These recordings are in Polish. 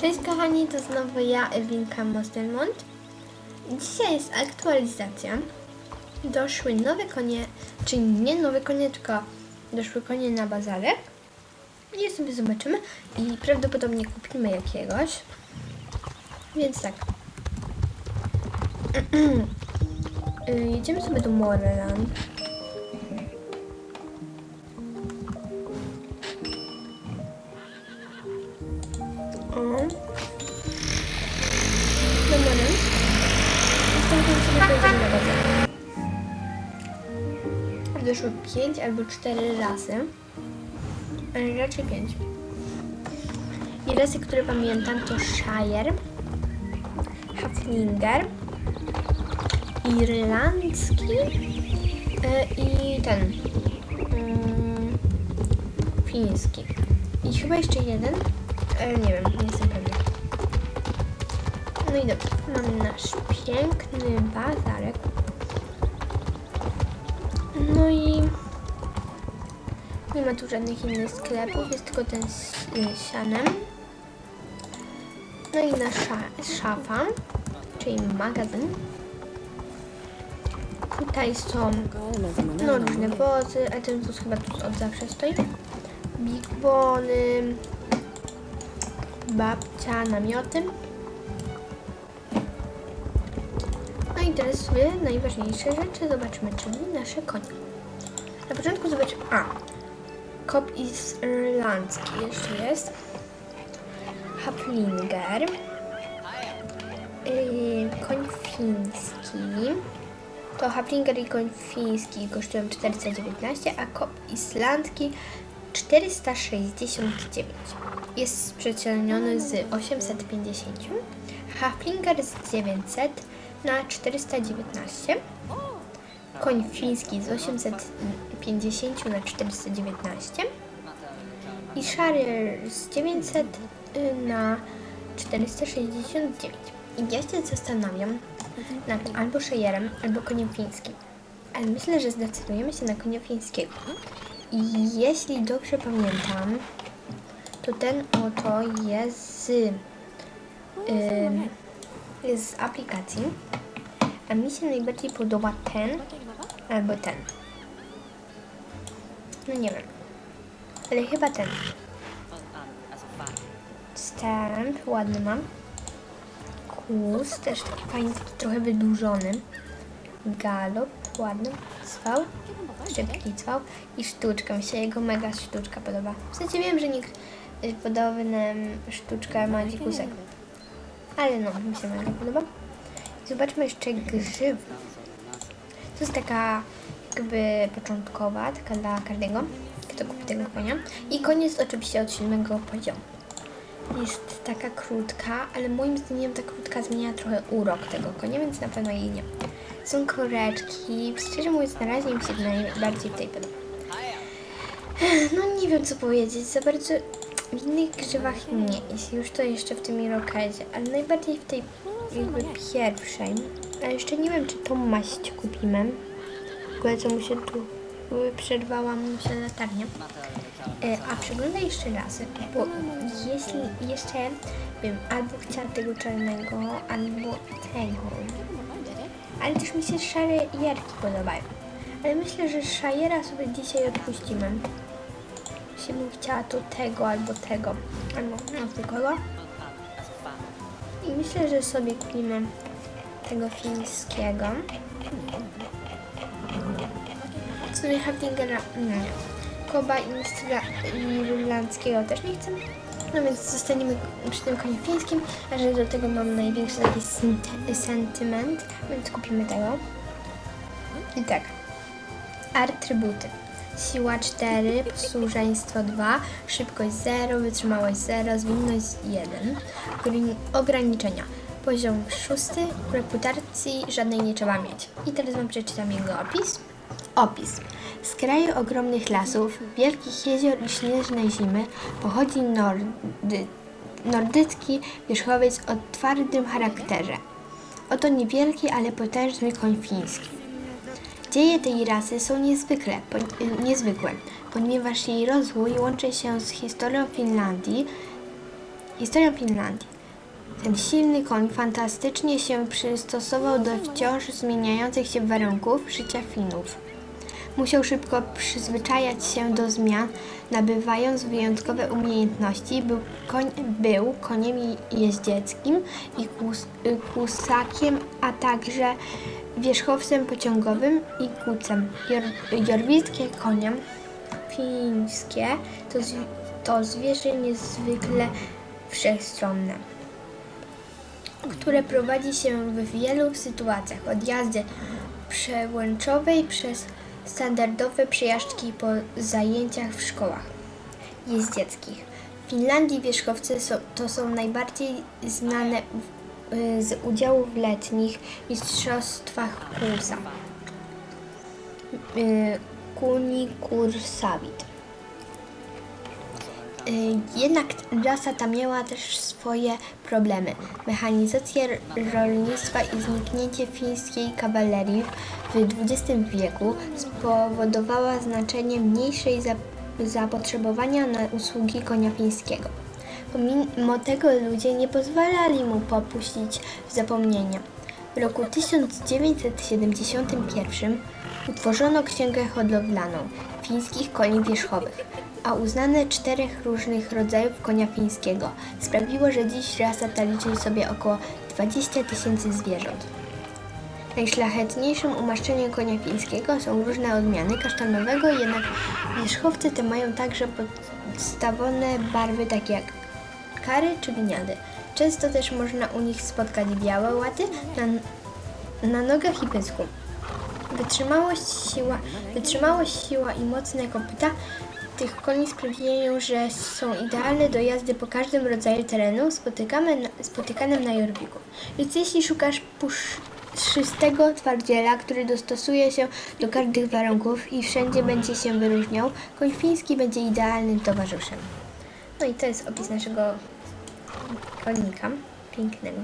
Cześć kochani, to znowu ja, Ewinka Mostelmont. Dzisiaj jest aktualizacja. Doszły nowe konie, czyli nie nowe konie, tylko doszły konie na bazarek. I sobie zobaczymy i prawdopodobnie kupimy jakiegoś. Więc tak. Jedziemy sobie do Moreland. Doszło 5 albo 4 rasy. Ale raczej 5. I rasy, które pamiętam to Shire, Haflinger, irlandzki e, i ten mm, fiński. I chyba jeszcze jeden, ale nie wiem, nie jestem pewna. No i dobrze, mamy nasz piękny bazarek. No i nie ma tu żadnych innych sklepów, jest tylko ten z y, sianem. No i nasza szafa, czyli magazyn. Tutaj są no, różne wozy, a ten wóz chyba tu od zawsze stoi. Big Bony, babcia, namioty. I teraz sobie najważniejsze rzeczy zobaczmy, czyli nasze konie. Na początku zobaczymy, a, kop irlandzki jeszcze jest. Haplinger. Yy, koń fiński. To Haplinger i koń fiński kosztują 419, a kop islandzki 469. Jest sprzecieniony z 850. Haplinger z 900 na 419. Koń fiński z 850 na 419 i Sharer z 900 na 469. I ja się zastanawiam nad albo Shayerem, albo koniem fińskim. Ale myślę, że zdecydujemy się na konia fińskiego. I jeśli dobrze pamiętam, to ten oto jest z, ym, jest z aplikacji. A mi się najbardziej podoba ten albo ten. No nie wiem. Ale chyba ten. Stamp, ładny mam. Kus, też taki fajny, taki trochę wydłużony. Galop, ładny. Cwał, szybki cwał. I sztuczka, mi się jego mega sztuczka podoba. W sensie wiem, że nikt podobny sztuczka ma dzikusek. Ale no, mi się mega podoba. Zobaczmy jeszcze grzyw. To jest taka jakby początkowa, taka dla każdego, kto kupi tego konia. I koniec oczywiście od siódmego poziomu. Jest taka krótka, ale moim zdaniem ta krótka zmienia trochę urok tego konia, więc na pewno jej nie. Są koreczki. Szczerze mówiąc, na razie mi się najbardziej w tej podoba. No nie wiem co powiedzieć, za bardzo w innych grzywach nie, jeśli już to jeszcze w tym irokezie, ale najbardziej w tej jakby pierwszej. A jeszcze nie wiem, czy tą maść kupimy. W ogóle co mu się tu przerwała mu się latarnia. E, A przeglądaj jeszcze raz, bo jeśli jeszcze bym albo chciała tego czarnego, albo tego. Ale też mi się szare jarki podobają. Ale myślę, że szajera sobie dzisiaj odpuścimy. Jeśli bym chciała to tego, albo tego, albo no. I myślę, że sobie kupimy tego fińskiego. W sumie Haftingera nie. Koba i mistrza irlandzkiego też nie chcę. No więc zostaniemy przy tym koniu fińskim, a że do tego mam największy taki sent- sentyment, więc kupimy tego. I tak. Atrybuty. Siła 4, posłuszeństwo 2, szybkość 0, wytrzymałość 0, zwinność 1. Ogr- Ograniczenia. Poziom 6, reputacji żadnej nie trzeba mieć. I teraz wam przeczytam jego opis. Opis. Z kraju ogromnych lasów, wielkich jezior i śnieżnej zimy pochodzi nordy, nordycki wierzchowiec o twardym charakterze. Oto niewielki, ale potężny koń fiński. Dzieje tej rasy są niezwykle, po, niezwykłe, ponieważ jej rozwój łączy się z historią Finlandii Historia Finlandii. Ten silny koń fantastycznie się przystosował do wciąż zmieniających się warunków życia Finów. Musiał szybko przyzwyczajać się do zmian, nabywając wyjątkowe umiejętności. Był, koń, był koniem jeździeckim i kus, y, kusakiem, a także wierzchowcem pociągowym i kucem. Jor, jorwickie konie fińskie to, to zwierzę niezwykle wszechstronne które prowadzi się w wielu sytuacjach, od jazdy przełęczowej przez standardowe przejażdżki po zajęciach w szkołach jeździeckich. W Finlandii wierzchowcy są, to są najbardziej znane z udziału w letnich mistrzostwach kursa. Y, Kunikursavit. Y, Jednak rasa ta miała też swoje problemy. Mechanizacja rolnictwa i zniknięcie fińskiej kawalerii w XX wieku spowodowała znacznie mniejsze zap- zapotrzebowania na usługi konia fińskiego. Pomimo tego ludzie nie pozwalali mu popuścić w. W roku 1971 utworzono księgę hodowlaną fińskich koni wierzchowych, a uznane czterech różnych rodzajów konia fińskiego sprawiło, że dziś rasa ta liczy sobie około 20 tysięcy zwierząt. Najszlachetniejszym umaszczeniem konia fińskiego są różne odmiany kasztanowego, jednak wierzchowcy te mają także podstawowe barwy takie jak kary czy winiady. Często też można u nich spotkać białe łaty na, na nogach i pysku. Wytrzymałość, siła, wytrzymałość, siła i mocne kopyta tych koni sprawiają, że są idealne do jazdy po każdym rodzaju terenu spotykamy na, spotykanym na Jorwiku. Więc jeśli szukasz puszystego twardziela, który dostosuje się do każdych warunków i wszędzie będzie się wyróżniał, koń fiński będzie idealnym towarzyszem. No i to jest opis naszego konika pięknego.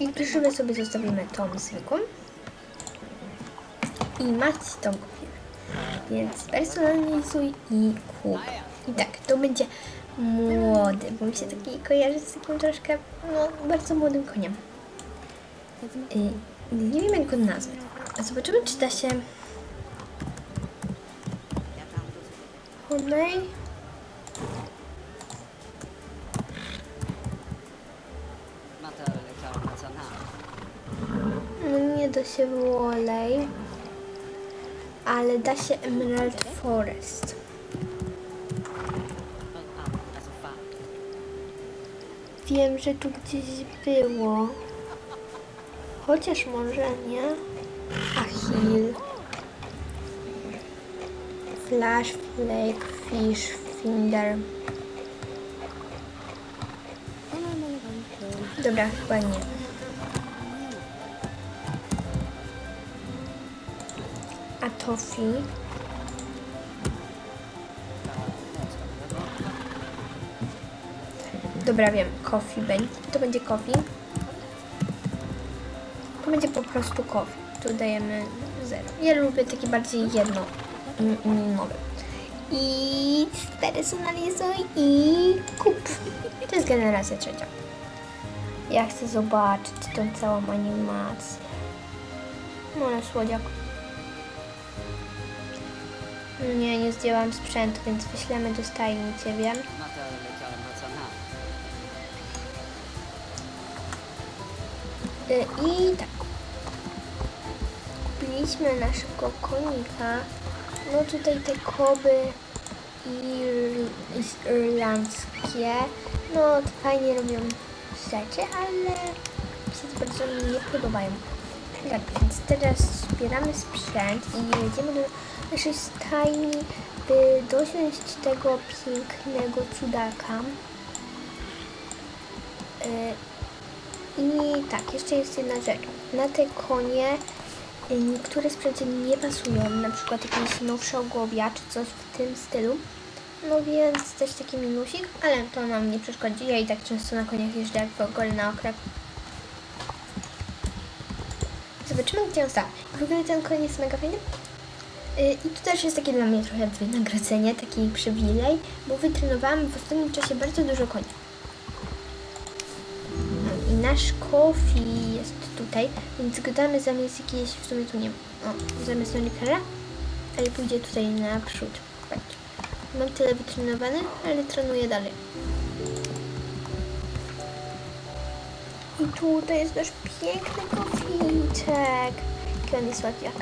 I grzyby sobie zostawimy tą zwykłą i mać tą kopię. Więc personalizuj i kup. I tak, to będzie młody, bo mi się taki kojarzy z takim troszkę, no, bardzo młodym koniem. Y, nie wiem jak go nazwać. A zobaczymy, czy da się... Honej... da się Wolej, ale da się Emerald Forest. Wiem, że tu gdzieś było. Chociaż może nie. Achil. Flash, Flake, Fish, Finder. Dobra, chyba nie. A Tofi? Dobra, wiem. Coffee będzie. To będzie coffee. To będzie po prostu coffee. Tu dajemy 0. Ja lubię taki bardziej jedno mimowy. I spersonalizuj i kup. To jest generacja trzecia. Ja chcę zobaczyć tą całą animację. No słodziak. Nie, nie zdjęłam sprzętu, więc wyślemy do stajni ciebie. Y, I tak. Kupiliśmy naszego konika. No tutaj te koby ir- irlandzkie. No to fajnie robią rzeczy, ale mi się bardzo nie podobają. Tak, więc teraz zbieramy sprzęt i jedziemy do naszej stajni, by dosiąść tego pięknego cudaka. Y, i tak, jeszcze jest jedna rzecz. Na te konie y, niektóre sprzęty nie pasują, na przykład jakieś nowsze ogłowia czy coś w tym stylu. No więc też taki minusik, ale to nam nie przeszkodzi. Ja i tak często na koniach jeżdżę jak w ogóle na okrep. Zobaczymy gdzie on stał. W ogóle ten koń jest mega fajny. I tu też jest takie dla mnie trochę wynagrodzenie, taki przywilej, bo wytrenowałam w ostatnim czasie bardzo dużo konia. I nasz kofi jest tutaj, więc go damy zamiast jakiejś, w sumie tu nie o, zamiast Nolikera, ale pójdzie tutaj naprzód. Patrz. Mam tyle wytrenowane, ale trenuję dalej. I tutaj jest nasz piękny koficzek. Jaki on jest słodziak.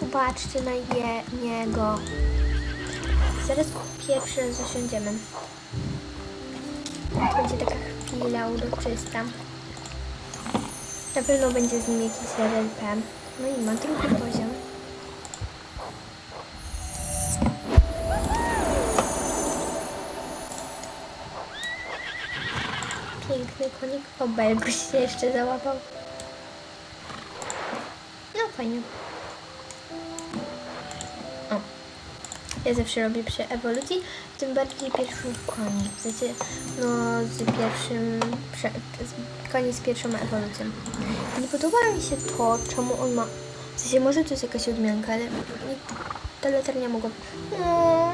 Zobaczcie na je, niego. Zaraz pierwszy raz zasiądziemy. Będzie taka chwila uroczysta. Na pewno będzie z nim jakiś RLP. No i ma drugi poziom. Piękny konik. O, Belguś się jeszcze załapał. Fajnie. O. Ja zawsze robię przy ewolucji, tym bardziej pierwszym koni. W sensie, no z pierwszym, prze, z, z pierwszą ewolucją. Nie podoba mi się to, czemu on ma, w sensie może to jest jakaś odmianka, ale ta latarnia mogła, no,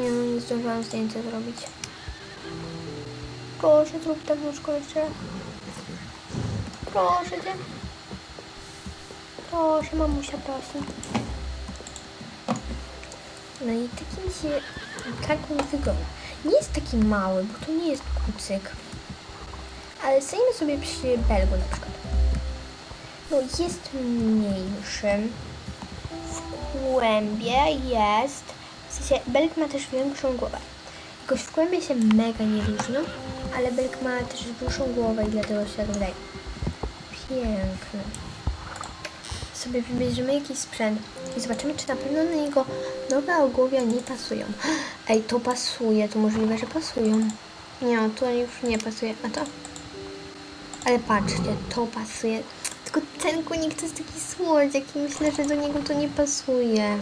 nie no, nie zdążyłam zdjęcia zrobić. Proszę, zrób tak nóżko jeszcze. Proszę cię. Proszę, mamusia prosi. No i taki mi się, tak wygląda. Nie jest taki mały, bo to nie jest kucyk. Ale stoimy sobie przy Belgu na przykład. No jest mniejszy. W kłębie jest, w sensie Belg ma też większą głowę. Jakoś w kłębie się mega nie różnią, ale Belg ma też dłuższą głowę i dlatego się tak wydaje. Piękny. Sobie wybierzemy jakiś sprzęt i zobaczymy, czy na pewno na niego nowe ogłowia nie pasują. Ej, to pasuje, to możliwe, że pasują. Nie, to już nie pasuje. A to? Ale patrzcie, to pasuje. Tylko ten konik to jest taki słodziak i myślę, że do niego to nie pasuje.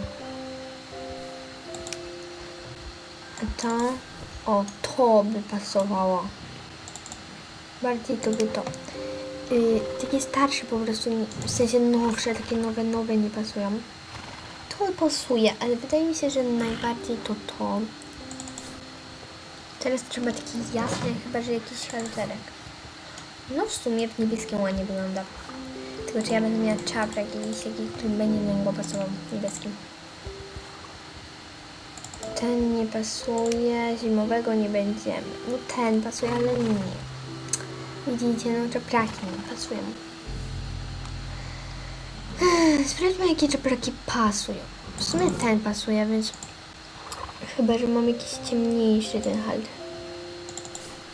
A to? O, to by pasowało. Bardziej to by to. Yy, takie starsze po prostu, w sensie nowsze, takie nowe, nowe nie pasują. To pasuje, ale wydaje mi się, że najbardziej to to. Teraz trzeba taki jasny, chyba że jakiś halterek. No w sumie w niebieskim ładnie wygląda. Tylko czy ja będę miała czaprak jakiś, taki, który będzie na niego pasował w niebieskim. Ten nie pasuje, zimowego nie będzie. No ten pasuje, ale nie. Widzicie, no czepraki nie pasują. Ech, Sprawdźmy, jakie czepraki pasują. W sumie ten pasuje, więc chyba, że mam jakiś ciemniejszy ten halter.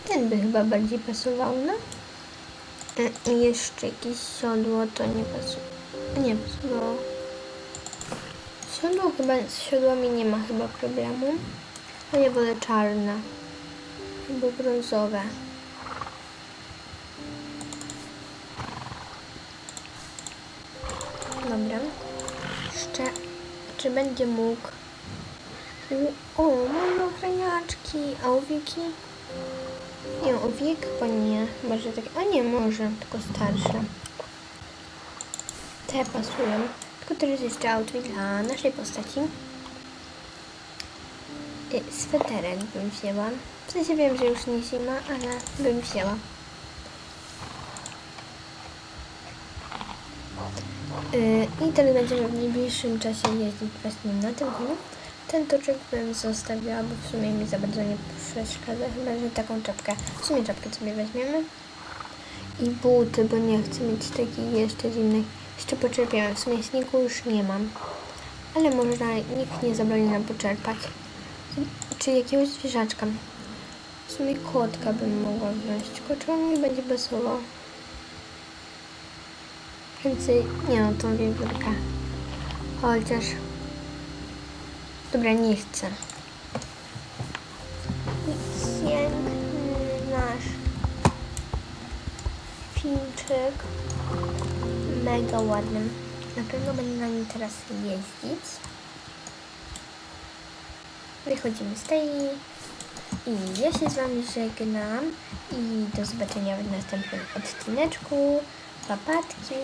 Ten by chyba bardziej pasował, no. E, jeszcze jakieś siodło, to nie pasuje. Nie pasowało. Siodło chyba, z siodłami nie ma chyba problemu. A ja wolę czarne. Albo brązowe. Dobra. Jeszcze, czy będzie mógł... O, mamy ochraniaczki. A owieki? Nie, owiek chyba nie. Chyba, że takie... A nie, może, tylko starsze. Te pasują. Tylko teraz jeszcze outfit dla naszej postaci. Y, Sweterek bym wzięła. W sensie wiem, że już nie zima, ale bym wzięła. I tak będziemy w najbliższym czasie jeździć właśnie na tym koniu. Ten toczek bym zostawiła, bo w sumie mi za bardzo nie przeszkadza, chyba że taką czapkę, w sumie czapkę sobie weźmiemy. I buty, bo nie chcę mieć takiej jeszcze zimnej. Jeszcze poczerpiemy, w sumie śniegu już nie mam. Ale można, nikt nie zabroni nam poczerpać. Czy jakiegoś zwierzaczka. W sumie kotka bym mogła wziąć, tylko mi będzie pasował. Więcej, nie no, tą wiewiórkę. Chociaż... Dobra, nie chcę. Piękny nasz filmczyk. Mega ładny. Na pewno będę na nim teraz jeździć. Wychodzimy z tej i ja się z Wami żegnam i do zobaczenia w następnym odcineczku. Papatki.